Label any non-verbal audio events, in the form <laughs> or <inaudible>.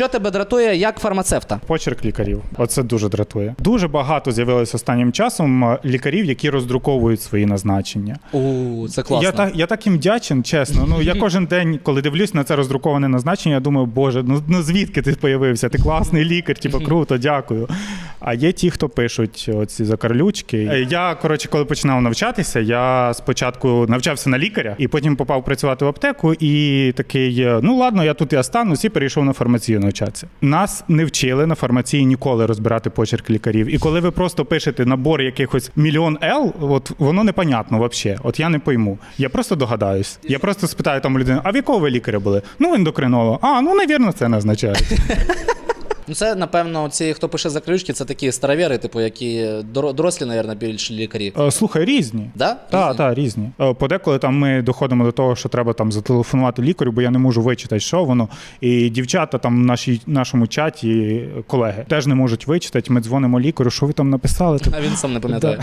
Що тебе дратує як фармацевта? Почерк лікарів. Оце дуже дратує. Дуже багато з'явилось останнім часом е, лікарів, які роздруковують свої назначення. У це класно. Я так, я так їм вдячен, чесно. Ну я <laughs> кожен день, коли дивлюсь на це роздруковане назначення, я думаю, боже, ну, ну звідки ти появився? Ти класний лікар, типу, <laughs> круто, дякую. А є ті, хто пишуть оці закарлючки. Е, Я, коротше, коли починав навчатися, я спочатку навчався на лікаря і потім попав працювати в аптеку, і такий: е, ну ладно, я тут і останусь, і перейшов на фармацію навчатися. Нас не вчили на фармації ніколи розбирати почерк лікарів. І коли ви просто пишете набор якихось мільйон Л, от воно непонятно взагалі. От я не пойму. Я просто догадаюсь. Я просто спитаю там у людини, а в якого ви лікаря були? Ну, ендокринолог. А, ну навірно, це не означає. <laughs> Ну це, напевно, ці, хто пише заключки, це такі старовіри, типу, які дорослі, напевно, більш лікарі. Е, Слухай, різні. Да? Так, так, різні. Е, Подеколи там ми доходимо до того, що треба там зателефонувати лікарю, бо я не можу вичитати, що воно. І дівчата там в нашій, нашому чаті, е, колеги, теж не можуть вичитати. Ми дзвонимо лікарю, що ви там написали. <laughs> А він сам не пам'ятає.